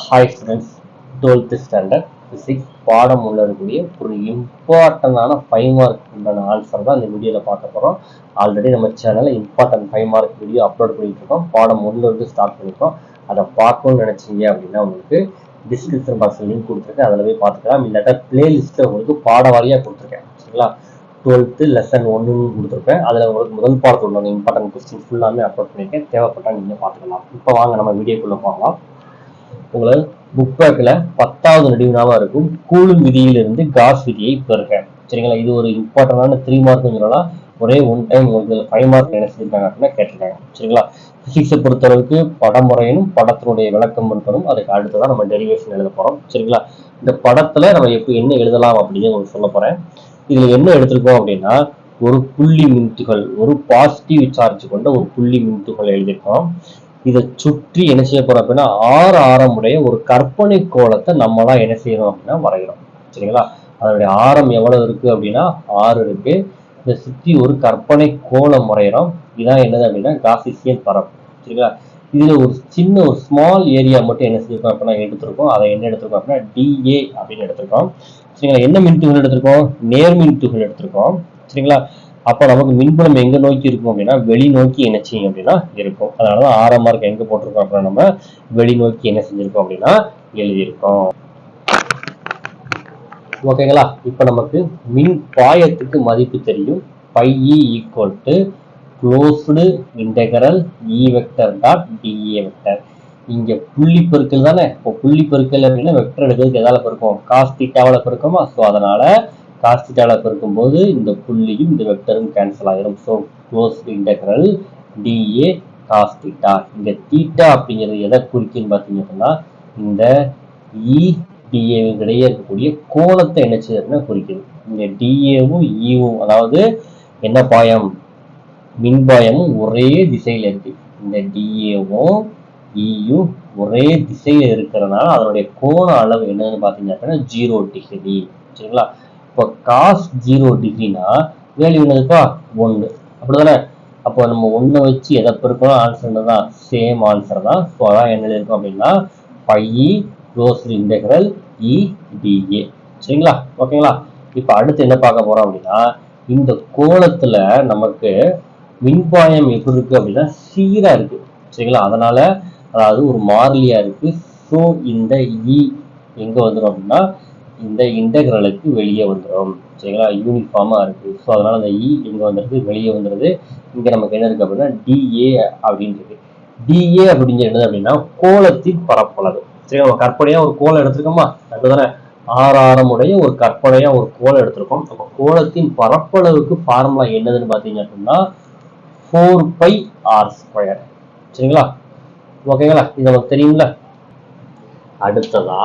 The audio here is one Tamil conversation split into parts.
Hi students twelfth standard physics பாடம் உள்ள இருக்கக்கூடிய ஒரு இம்பார்ட்டண்டான ஃபைவ் மார்க் உண்டான ஆன்சர் தான் இந்த வீடியோவில் பார்க்க போகிறோம் ஆல்ரெடி நம்ம சேனலில் important five mark video upload பண்ணிட்டு இருக்கோம். பாடம் ஒன்றுலேருந்து ஸ்டார்ட் பண்ணியிருக்கோம் அதை பார்க்கணும்னு நினச்சிங்க அப்படின்னா உங்களுக்கு டிஸ்கிரிப்ஷன் பாக்ஸில் லிங்க் கொடுத்துருக்கேன். அதில் போய் பார்த்துக்கலாம். இல்லாட்டா பிளேலிஸ்ட்டில் உங்களுக்கு பாட வாரியாக கொடுத்துருக்கேன். சரிங்களா? டுவெல்த்து லெசன் ஒன்றுன்னு கொடுத்துருப்பேன் அதில் உங்களுக்கு முதல் பாடத்தில் உள்ள இம்பார்ட்டன்ட் கொஸ்டின் ஃபுல்லாமே அப்லோட் பண்ணியிருக்கேன் தேவைப்பட்டால் நீங்கள் பார்த்துக்கலாம். இப்போ வாங்க நம்ம வீடியோக்குள்ளே போகலாம். உங்களை புக் பேக்கில் பத்தாவது நடுவினாவாக இருக்கும். கூலும் விதியிலிருந்து காஸ் விதியை பெறுக. சரிங்களா? இது ஒரு இம்பார்ட்டண்டான த்ரீ மார்க்குன்னு சொல்லலாம் ஒரே ஒன் டைம் உங்களுக்கு ஃபைவ் மார்க் என்ன செஞ்சிருக்காங்க அப்படின்னா கேட்டிருக்காங்க. சரிங்களா? ஃபிசிக்ஸை பொறுத்தளவுக்கு படமுறையனும் படத்தினுடைய விளக்கம் இருக்கணும் அதுக்கு அடுத்ததான் நம்ம டெரிவேஷன் எழுத போகிறோம் சரிங்களா? இந்த படத்தில் நம்ம எப்போ என்ன எழுதலாம் அப்படின்னு உங்களுக்கு சொல்ல போகிறேன் இதில் என்ன எடுத்திருக்கோம் அப்படின்னா ஒரு புள்ளி மின்துகள் ஒரு பாசிட்டிவ் சார்ஜ் கொண்ட ஒரு புள்ளி மின்துகள் எழுதியிருக்கோம். இதை சுற்றி என்ன செய்ய போறோம் அப்படின்னா ஆறு ஆரமுடைய ஒரு கற்பனை கோலத்தை நம்மளாம் என்ன செய்யறோம் அப்படின்னா வரைகிறோம் சரிங்களா? அதனுடைய ஆரம் எவ்வளவு இருக்கு அப்படின்னா ஆறு இருக்கு. இதை சுற்றி ஒரு கற்பனை கோலம் வரைகிறோம் இதான் என்னது அப்படின்னா காசிசியன் பரப்பு. சரிங்களா? இதுல ஒரு சின்ன ஒரு ஸ்மால் ஏரியா மட்டும் என்ன செஞ்சிருக்கோம் அப்படின்னா எடுத்திருக்கோம். அதை என்ன எடுத்திருக்கோம் அப்படின்னா டிஏ அப்படின்னு எடுத்திருக்கோம். சரிங்களா? என்ன மின்துகள் எடுத்திருக்கோம்? நேர்மின் துகள் எடுத்திருக்கோம். சரிங்களா? அப்போ நமக்கு மின்புலம் எங்க நோக்கி இருக்கும் அப்படின்னா வெளி நோக்கி என்ன செய்யும் அப்படின்னா இருக்கும். அதனாலதான் ஆறாம் மார்க் எங்கே போட்டிருக்கோம் அப்படின்னா நம்ம வெளி நோக்கி என்ன செஞ்சிருக்கோம் அப்படின்னா எழுதியிருக்கோம். ஓகேங்களா இப்போ நமக்கு மின் பாயத்துக்கு மதிப்பு தெரியும். Phi E equal to closed integral E vector dot dA vector இங்க புள்ளி பெருக்கல் தானே? இப்போ புள்ளி பெருக்கல் அப்படின்னா வெக்டர் எடுக்கிறதுக்கு எதால பெருக்கும் காஸ் தீட்டாவில் பெருக்கோமா? ஸோ அதனால காஸ் தீட்டாவில் பெருக்கும்போது இந்த புள்ளியும் இந்த வெக்டரும் கேன்சல் ஆகிடும் so close integral dA cos theta இந்த தீட்டா அப்படிங்கிறது எதை குறிக்குன்னு பார்த்தீங்க அப்படின்னா இந்த e இ இடையே இருக்கக்கூடிய கோணத்தை என்ன செய்யுது குறிக்குது இந்த டிஏவும் இவும் e அதாவது என்ன பாயம்? மின்பாயமும் ஒரே திசையில இருக்கு. இந்த டிஏவும் இயும் e ஒரே திசையில இருக்கிறதுனால அதனுடைய கோண அளவு என்னன்னு பார்த்தீங்க அப்படின்னா ஜீரோ டிகிரி சரிங்களா? இப்போ காஸ் ஜீரோ டிகிரினா வேல்யூ என்னதுப்பா ஒன்று அப்படிதானே அப்போ நம்ம ஒன்றை வச்சு எதை பெருக்கணும்? ஆன்சர் தான் சேம் ஆன்சர் தான். ஸோ அதான் என்ன இருக்கும் அப்படின்னா phi close integral E dA சரிங்களா? ஓகேங்களா? இப்போ அடுத்து என்ன பார்க்க போறோம் அப்படின்னா இந்த கோலத்துல நமக்கு மின்பாயம் எப்படி இருக்கு அப்படின்னா சீரா இருக்கு. சரிங்களா? அதனால அதாவது ஒரு மாறிலியாக இருக்கு. ஸோ இந்த இ எங்க வந்துடும் அப்படின்னா இந்த இன்டெக்ரலுக்கு வெளியே வந்துடும் சரிங்களா? யூனிஃபார்மா இருக்கு. ஸோ அதனால அந்த e இ இங்கே வந்துருக்கு வெளியே வந்துடுது இங்க நமக்கு என்ன இருக்குது அப்படின்னா டிஏ அப்படின்றது டிஏ அப்படிங்கிறது என்னது அப்படின்னா கோலத்தின் பரப்பளவு. சரி நம்ம கற்பனையா ஒரு கோலம் எடுத்திருக்கோமா? அதுதானே. ஆறாரமுடைய ஒரு கற்பனையா ஒரு கோலம் எடுத்திருக்கோம். அப்போ கோலத்தின் பரப்பளவுக்கு ஃபார்முலா என்னதுன்னு பார்த்தீங்க அப்படின்னா ஃபோர் பை ஆர் ஸ்கொயர் சரிங்களா? ஓகேங்களா இது நமக்கு தெரியுங்களா அடுத்ததா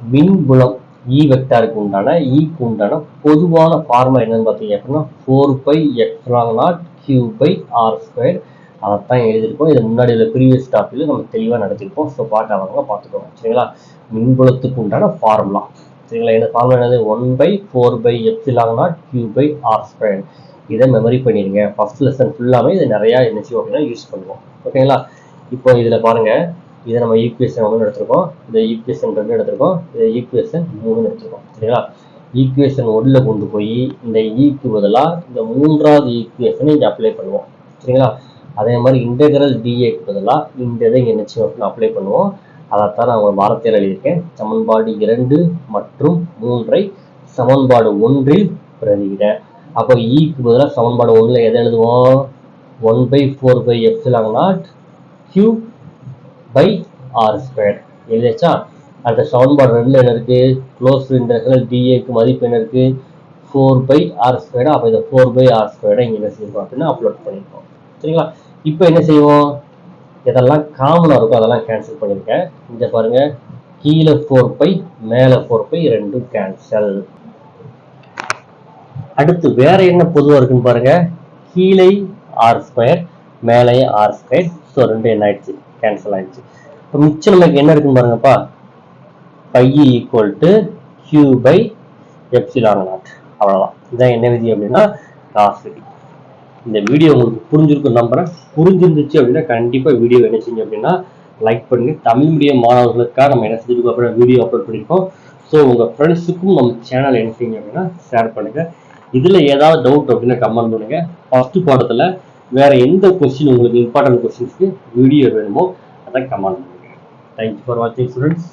மின்புலம் இ e வெக்டாருக்கு உண்டான e இக்கு உண்டான பொதுவான ஃபார்முலா என்னன்னு பார்த்தீங்க அப்படின்னா four pi epsilon naught q by r square அதைத்தான் எழுதியிருக்கோம். இது முன்னாடி உள்ள ப்ரீவியஸ் டாப்பில் நம்ம தெளிவாக நடத்திருக்கோம் ஸோ பார்க்காதவங்க பார்த்துக்கோங்க. சரிங்களா? மின்புலத்துக்கு உண்டான ஃபார்முலா சரிங்களா? இந்த ஃபார்முலா என்னது? One by four pi epsilon naught q by r square இதை மெமரி பண்ணிடுங்க. ஃபர்ஸ்ட் லெசன் ஃபுல்லாமே இது நிறையா என்ன செய்வோம் அப்படின்னா யூஸ் பண்ணுவோம். ஓகேங்களா இப்போ இதில் பாருங்கள் இதை நம்ம ஈக்குவேஷன் ஒன்று எடுத்திருக்கோம். இந்த ஈக்குவேஷன் ரெண்டு எடுத்திருக்கோம். இதை ஈக்குவேஷன் மூணு எடுத்திருக்கோம். சரிங்களா? ஈக்குவேஷன் ஒன்றில் கொண்டு போய் இந்த e ஈக்கு பதிலாக இந்த மூன்றாவது ஈக்குவேஷனை இங்கே அப்ளை பண்ணுவோம். சரிங்களா? அதே மாதிரி இன்டெகிரல் டிஏக்கு பதிலாக இந்த இதை இங்கே நிச்சயம் அப்ளை பண்ணுவோம். அதைத்தான் நான் உங்கள் வாரத்தில் எழுதியிருக்கேன். சமன்பாடு இரண்டு மற்றும் மூன்றை சமன்பாடு ஒன்றில் பிரதியிட. அப்போ e ஈக்கு பதிலாக சமன்பாடு ஒன்றில் எதை எழுதுவோம்? One by four pi epsilon naught q by r square எழுதியாச்சா? அடுத்த சமன்பாடு ரெண்டு என்ன இருக்கு? க்ளோஸ் இன்டர்கல் டிஏக்கு மதிப்பு என்ன இருக்கு? ஃபோர் பை ஆர் ஸ்கொயர்டா அப்போ இதை ஃபோர் பை ஆர் ஸ்கொயர்டா இங்கே என்ன செய்வோம் அப்படின்னா அப்லோட் பண்ணியிருக்கோம் சரிங்களா? இப்போ என்ன செய்வோம்? எதெல்லாம் காமனாக இருக்கோ அதெல்லாம் கேன்சல் பண்ணியிருக்கேன் இங்கே பாருங்க. கீழே ஃபோர் பை மேலே ஃபோர் பை ரெண்டும் கேன்சல் அடுத்து வேற என்ன பொதுவாக இருக்குன்னு பாருங்க. கீழே ஆர் ஸ்கொயர் மேலே ஆர் ஸ்கொயர் ஸோ ரெண்டு என்ன ஆயிடுச்சு கேன்சல் ஆயிடுச்சு. இப்போ மிச்சம் நமக்கு என்ன இருக்குன்னு பாருங்கப்பா. Phi equal to q by epsilon naught அவ்வளோதான் இதான் என்ன விதி அப்படின்னா காஸ் விதி. இந்த வீடியோ உங்களுக்கு புரிஞ்சிருக்கும் நம்புறேன். புரிஞ்சிருந்துச்சு அப்படின்னா கண்டிப்பாக வீடியோ என்ன செஞ்சு அப்படின்னா லைக் பண்ணி தமிழ் மீடியம் மாணவர்களுக்காக நம்ம என்ன செஞ்சிருக்கோம் அப்படின்னா வீடியோ அப்லோட் பண்ணியிருக்கோம் ஸோ உங்கள் ஃப்ரெண்ட்ஸுக்கும் நம்ம சேனல் என்ன செய்யுங்க அப்படின்னா ஷேர் பண்ணுங்கள் இதில் ஏதாவது டவுட் அப்படின்னா கமெண்ட் பண்ணுங்கள் ஃபஸ்ட்டு பாடத்தில் வேற எந்த கொஸ்டின் உங்களுக்கு இம்பார்ட்டன்ட் கொஸ்டின்ஸ்க்கு வீடியோ வேணுமோ அதை கமெண்ட் பண்ணுங்கள் தேங்க்யூ ஃபார் வாட்சிங் ஸ்டூடெண்ட்ஸ்